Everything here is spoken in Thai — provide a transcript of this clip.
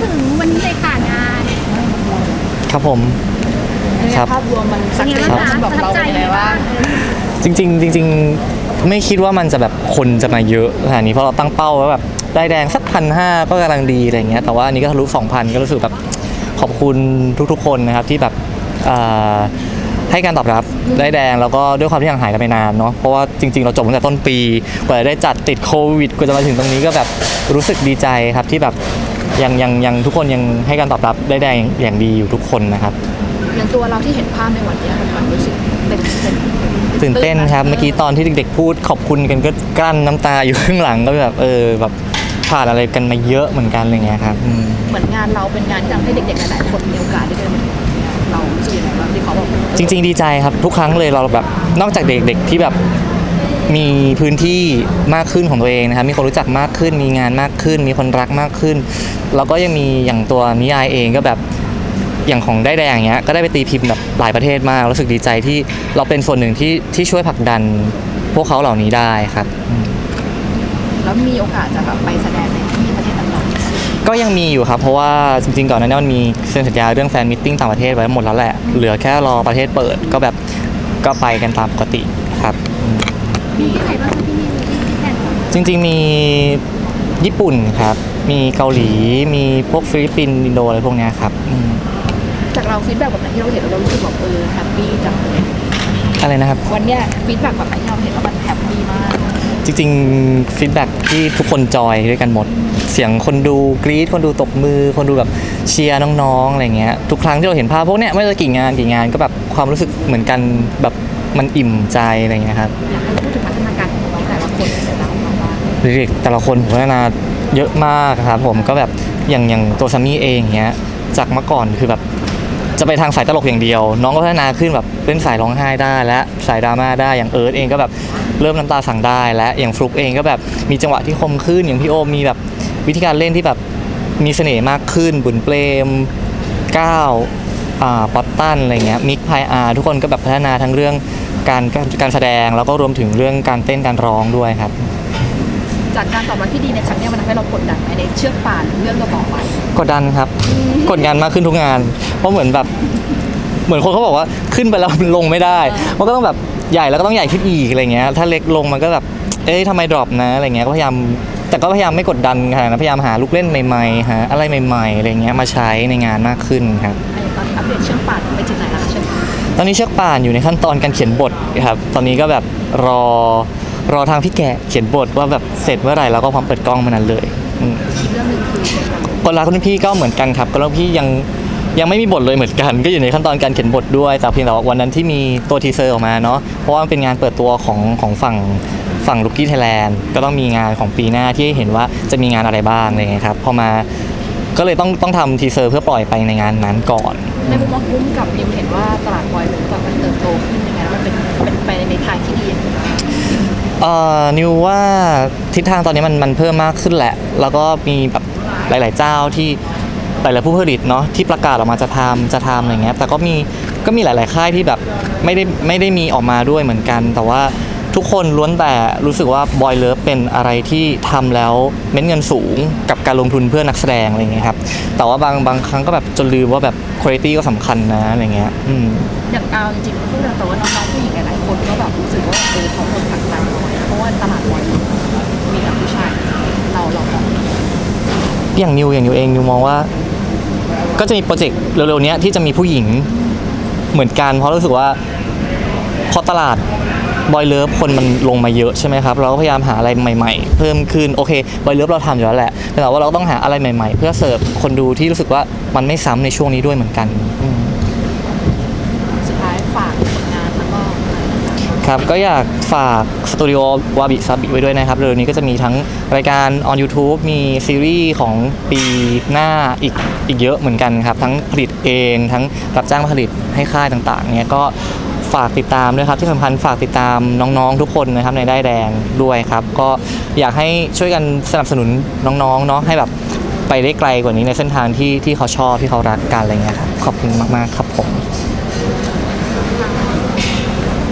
ถึงวันนี้เลยค่ะงานครับผม ครับ ภาพรวมมันสักเซสครับสำหรับเราเป็นยังไงบ้างจริงๆจริงๆไม่คิดว่ามันจะแบบคนจะมาเยอะขนาดนี้เพราะเราตั้งเป้าไว้แบบได้แดงสักพันห้าก็กำลังดีอะไรเงี้ยแต่ว่าอันนี้ก็ทะลุสองพันก็รู้สึกแบบขอบคุณทุกๆ คนนะครับที่แบบเอ่อให้การตอบรับได้แดงแล้วก็ด้วยความที่ห่างหายกันไปนานเนาะเพราะว่าจริงๆ เราจบตั้งแต่ต้นปีกว่าจะได้จัดติดโควิดกว่าจะมาถึงตรงนี้ก็แบบรู้สึกดีใจครับที่แบบ ยังยังยังทุกคนยังให้การตอบรับได้แดงอย่างดีอยู่ทุกคนนะครับ อย่างตัวเราที่เห็นภาพในวันเนี้ยมันมันรู้สึกเต้นเต้นตื่นเต้นครับเมื่อกี้ตอนที่เด็ก ๆ พูดขอบคุณกันก็กลั้นน้ำตาอยู่ข้างหลังก็แบบเออแบบผ่านอะไรกันมาเยอะเหมือนกันอะไรเงี้ยครับอืมเหมือนงานเราเป็นงานที่ทำให้เด็กๆหลายๆคนมีโอกาสได้เดินมาถึงตรงเนี้ยเรารู้สึกยังไงบ้างที่เขาบอกจริง ๆ ดีใจครับทุกครั้งเลยเราแบบนอกจากเด็ก ๆ ที่แบบ มีพื้นที่มากขึ้นของตัวเองนะครับมีคนรู้จักมากขึ้น มีงานมากขึ้น มีคนรักมากขึ้น แล้วก็ยังมีอย่างตัวนิยายเองก็แบบอย่างของได้แดงอย่างเงี้ยก็ได้ไปตีพิมพ์แบบหลายประเทศมากรู้สึกดีใจที่เราเป็นส่วนหนึ่งที่ที่ช่วยผลักดันพวกเขาเหล่านี้ได้ครับอืมแล้วมีโอกาสจะแบบไปแสดงในที่ประเทศต่างๆก็ยังมีอยู่ครับ เพราะว่าจริงๆก่อนหน้านี้มันมีเซ็นสัญญาเรื่องแฟนมิทติ้งต่างประเทศไว้หมดแล้วแหละเหลือแค่รอประเทศเปิดก็แบบก็ไปกันตามปกติครับอื มมีที่ไหนบ้างคะพี่นิวที่แทนจริงๆมีญี่ปุ่นครับ มีเกาหลี มีพวกฟิลิปปินส์อินโดอะไรพวกเนี้ยครับอืมจากเราฟีดแบ็กแบบไหนที่เราเห็นแล้วเรารู้สึกแบบเออแฮปปี้จังเลยอะไรนะครับ วันเนี้ยฟีดแบ็กแบบไหนที่เราเห็นแล้วมันแฮปปี้มากจริงๆฟีดแบ็กที่ทุกคนจอยด้วยกันหมด เสียงคนดูกรี๊ดคนดูตบมือ คนดูแบบเชียร์น้องๆอะไรเงี้ยทุกครั้งที่เราเห็นภาพพวกเนี้ยไม่ว่าจะกี่งานกี่งานก็แบบความรู้สึกเหมือนกันแบบมันอิ่มใจอะไรเงี้ยครับ อยากให้พูด ขอเด็กแต่ละคนพัฒนาเยอะมากครับผมก็แบบอย่างอย่างตัวซัมมี่เองเงี้ยจากเมื่อก่อนคือแบบจะไปทางสายตลกอย่างเดียว น้องก็พัฒนาขึ้นแบบเล่นสายร้องไห้ได้ และสายดราม่าได้อย่างเอิร์ธเองก็แบบเริ่มน้ำตาสั่งได้ และอย่างฟลุกเองก็แบบมีจังหวะที่คมขึ้นอย่างพี่โอมมีแบบวิธีการเล่นที่แบบมีเสน่ห์มากขึ้น บุญเปรมก้าวป๊อตตันอะไรเงี้ยมิกพายอาทุกคนก็แบบพัฒนาทั้งเรื่องการการแสดงแล้วก็รวมถึงเรื่องการเต้นการร้องด้วยครับ จากการตอบรับที่ดีในครั้งเนี้ยมันทำให้เรากดดันไหมในเชือกป่านเรื่องต่อๆไปกดดันครับ กดงานมากขึ้นทุกงาน เพราะเหมือนแบบ เหมือนคนเขาบอกว่าขึ้นไปแล้วมันลงไม่ได้ มันก็ต้องแบบใหญ่แล้วก็ต้องใหญ่ขึ้นอีกอะไรเงี้ย ถ้าเล็กลงมันก็แบบ เอ๊ะทำไมดรอปนะอะไรเงี้ย ก็พยายาม แต่ก็พยายามไม่กดดันขนาดนั้นพยายามหาลูกเล่นใหม่ๆ หาอะไรใหม่ๆ อะไรเงี้ยมาใช้ในงานมากขึ้นครับไอ้ตอนนี้อัปเดตเชือกป่านไปถึงไหนแล้วคะเชือกป่านตอนนี้เชือกป่านอยู่ในขั้นตอนการเขียนบทครับ ตอนนี้ก็แบบรอ รอทางพี่แกะเขียนบทว่าแบบเสร็จเมื่อไหร่แล้วก็พร้อมเปิดกล้องมื่อนั้นเลยอืมอีกเรื่องหนึงคือคนรักรุ่นพี่ก็เหมือนกันครับคนรักพี่ยังยังไม่มีบทเลยเหมือนกัน ก็อยู่ในขั้นตอนการเขียนบทด้วยแต่เพียงแต่ว่าวันนั้นที่มีตัวทีเซอร์ออกมาเนาะเพราะว่ามันเป็นงานเปิดตัวของของฝั่งฝั่งลูกี้ไทยแลนด์ก็ต้องมีงานของปีหน้าที่ให้เห็นว่าจะมีงานอะไรบ้างอะไรเงี้ยครับพอมาก็เลยต้องต้องทำทีเซอร์เพื่อปล่อยไปในงานนั้นก่อน ในมุมมองพุ่มกับนิวเห็นว่าตลาดบอยแบ เอ่อนิวว่าทิศทางตอนนี้มันมันเพิ่มมากขึ้นแหละ แล้วก็มีแบบหลาย ๆ เจ้าที่หลายๆผู้ผลิตเนาะที่ประกาศออกมาจะทำจะทำอะไรเงี้ยแต่ก็มีก็มีหลาย ๆ ค่ายที่แบบไม่ได้ไม่ได้มีออกมาด้วยเหมือนกัน แต่ว่า ทุกคนล้วนแต่รู้สึกว่าบอยเลิฟเป็นอะไรที่ทำแล้วเม็ดเงินสูงกับการลงทุนเพื่อนักแสดงอะไรเงี้ยครับแต่ว่าบางบางครั้งก็แบบจนลืมว่าแบบคุณภาพก็สำคัญนะอะไรเงี้ยอืมอย่างเอาจริงๆพูดตรงๆว่าน้องๆผู้หญิงหลายๆคนก็แบบรู้สึกว่าเออเขาโดนผลักดันเพราะว่าตลาดบอยรูมีแต่ผู้ชายเราเรามองอย่างนิวอย่างนิวเองนิวมองว่า ก็จะมีโปรเจกต์เร็วๆเนี้ยที่จะมีผู้หญิงเหมือนกันเพราะรู้สึกว่าพอตลาด บอยเลิฟคนมันลงมาเยอะใช่ไหมครับ เราก็พยายามหาอะไรใหม่ๆ เพิ่มขึ้นโอเคบอยเลิฟเราทำอยู่แล้วแหละแต่ว่าเราต้องหาอะไรใหม่ๆ เพื่อเสิร์ฟคนดูที่รู้สึกว่ามันไม่ซ้ำในช่วงนี้ด้วยเหมือนกันอืมสุดท้ายฝากผลงานแล้วก็อะไรนะคะครับก็อยากฝากสตูดิโอวาบิซาบิไว้ด้วยนะครับเร็วๆนี้ก็จะมีทั้งรายการ on YouTube มีซีรีส์ของปีหน้าอีกอีกเยอะเหมือนกันครับ ทั้งผลิตเองทั้งรับจ้างผลิตให้ค่ายต่างๆเนี่ยก็ ฝากติดตามด้วยครับที่สำคัญฝากติดตามน้องๆ ทุกคนนะครับในได้แดงด้วยครับ ก็อยากให้ช่วยกันสนับสนุนน้องๆเนาะให้แบบไปได้ไกลกว่านี้ในเส้นทางที่ที่เขาชอบที่เขารักกันอะไรเงี้ยครับขอบคุณมากๆครับผม